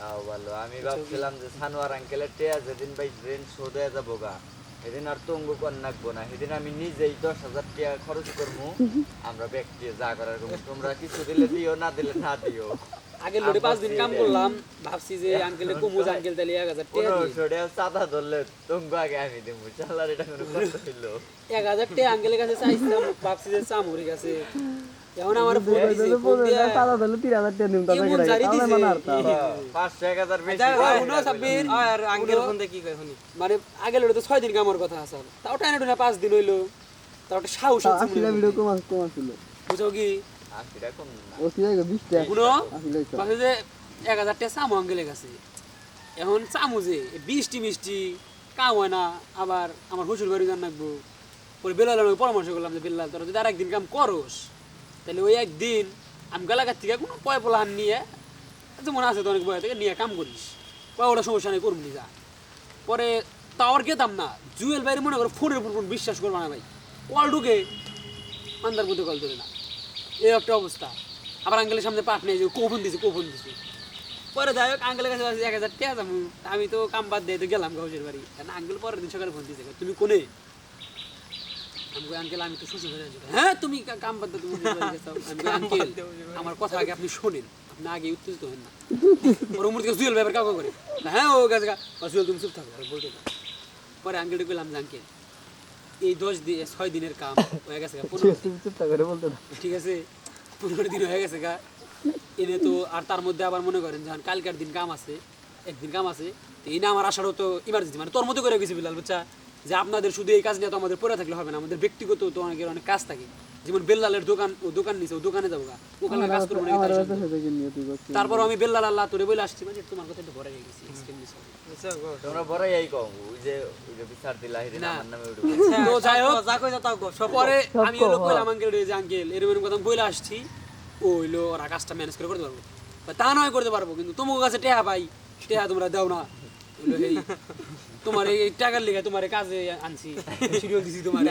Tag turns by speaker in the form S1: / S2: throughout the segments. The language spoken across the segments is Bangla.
S1: তাও ভালো। আমি ভাবছিলাম যে সানোয়ার আঙ্কেলের টেয়া যেদিন ভাই ট্রেন শোধ হয়ে যাব গা সেদিন আর তঙ্গু কর নাকবো না। সেদিন আমি নিজেই দশ হাজার টাকা খরচ করব আমরা ব্যক্তি যা করার করব তোমরা কিছু দিলে দিও না দিলে না দিও।
S2: আগে লোডে পাঁচ দিন কাম করলাম। ভাবছি যে আঙ্কেলে কমুজ আঙ্কেল তাহলে এক হাজার টাকা।
S1: চাঁদা ধরলে তঙ্গু আগে আমি দেবো চালার এটা কোনো কথা
S2: এক হাজার টাকা আঙ্কেলের কাছে চাইছিলাম ভাবছি যে চামড়ি কাছে। এখন আমার ফোন দিছে ফোন দিয়ে
S3: টাকা করে। মানে আর তা
S1: পাঁচশো এক হাজার বেশি।
S2: উনো সাব্বির,
S4: আর আঙ্কেল ফোন দিয়ে কি কয় শুনি?
S2: মানে আগে লোডে তো ছয় দিন কামর কথা আছে। তাও টাইনা টুনা পাঁচ দিন হইল। তাও একটা সাহস হচ্ছে
S3: আসলে ভিডিও কম কম ছিল
S2: বুঝছ কি?
S1: না।
S3: টাকা?
S2: যে এক হাজার টাকা চামু আঙ্কেলের কাছে। এখন চামু যে বৃষ্টি মিষ্টি কাম হয় না আবার আমার শ্বশুর বাড়ি জান রাখব পরে বেলাল পরামর্শ করলাম যে বেলাল তোরা যদি আর একদিন কাম করস তাহলে ওই একদিন আমি গালাকার থেকে কোনো পয় পোলাহান নিয়ে যেমন আছে তো অনেক বয় থেকে নিয়ে কাম করিস। কয়, ওটা সমস্যা নেই, করবি যা। পরে তাও আর গেতাম না। জুয়েল বাইরে মনে করো ফোনের উপর বিশ্বাস করবা না ভাই। কল ঢুকে মান্দার মধ্যে কল তোলে না। এই একটা অবস্থা। আবার আঙ্কেলের সামনে পাঠ নেই যে কখন দিছে কখন দিছে। পরে যাই হোক, আঙ্কেলের কাছে এক হাজার টাকা যাব। আমি তো কাম বাদ দিয়ে তো গেলাম গাউসের বাড়ি। কারণ আঙ্কেল পরের দিন সকালে ফোন দিয়েছে। তুমি কোনে? আমি আঙ্কেল আমি তো শ্বশুর বাড়ি হ্যাঁ তুমি কাম বাদ তুমি শ্বশুর বাড়ি গেছো আমি কই, আঙ্কেল আমার কথা আগে আপনি শোনেন। আপনি আগে উত্তেজিত হন না। ওর মুখ থেকে জুয়েল ব্যাপার কাউকে করে হ্যাঁ ও গেছে গা। জুয়েল তুমি চুপ থাকো। আর বলতে পরে আঙ্কেলকে বললাম যে আঙ্কেল এই দশ দিন ছয় দিনের কাম হয়ে গেছে। ঠিক আছে পনেরো দিন হয়ে গেছে গা। এনে তো আর তার মধ্যে আবার মনে করেন যখন কালকের দিন কাম আছে একদিন কাম আছে তো এই না আমার আসারও তো ইমার্জেন্সি মানে তোর মতো করে গেছি বিলাল বুঝছা? যে আপনাদের শুধু এই কাজ নিয়ে তো আমাদের পড়ে থাকলে হবে না আমাদের ব্যক্তিগত তো অনেকের অনেক কাজ থাকে। যেমন বেল্লালের দোকান ও দোকান নিছে ও দোকানে যাব ওখানে কাজ করব
S3: করছিস
S2: তারপর আমি বেল্লাল আল্লাহ তোরে বলে আসছি মানে তোমার কথা একটু ভরে গেছি extremely sorry।
S4: বুঝছ গো?
S1: তোমরা বড়াই এই কম ওই যে ওই যে বিচার দিলা সেদিন আমার নামে উঠে
S2: তো যাই হোক
S4: যা কই তাও সব
S2: পরে আমি হলো কইলাম আঙ্কেল রে যে আঙ্কেল এরকম এরকম কথা বলে আসছি। ও হইল ওরা কাজটা ম্যানেজ করে করতে পারব। বা তা নয় করতে পারব কিন্তু তোমার কাছে টেহা পাই টেহা তোমরা দাও না। তোমার এই টাকার লেগে তোমার কাজে আনছি শিডিউল দিছি তোমার।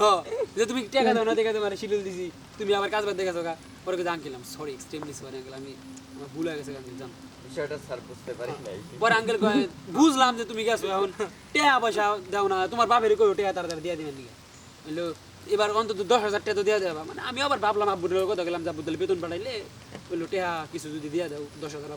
S2: হ্যাঁ যে তুমি টাকা দাও না দেখে তোমার শিডিউল দিছি তুমি আবার কাজ বাদ দেখাছো গা। পরে কিন্তু uncle sorry extremely sorry uncle আমি আমার ভুল হয়ে গেছে আঙ্কেল জান।
S1: বিষয়টা স্যার বুঝতে পারি নাই
S2: পরে আঙ্কেল কয় বুঝলাম যে তুমি গেছো এখন টেয়া পয়সা দাও না তোমার বাপের কই টেয়া তাড়াতাড়ি দিয়ে দিবেন নিকে? হইল এবার অন্তত দশ হাজার টাকা তো দিয়ে দেবা। মানে আমি আবার ভাবলাম আব্বুর কথা গেলাম যে আব্বুর বেতন পাঠাইলে? বলল টেয়া কিছু যদি দিয়ে দাও দশ হাজার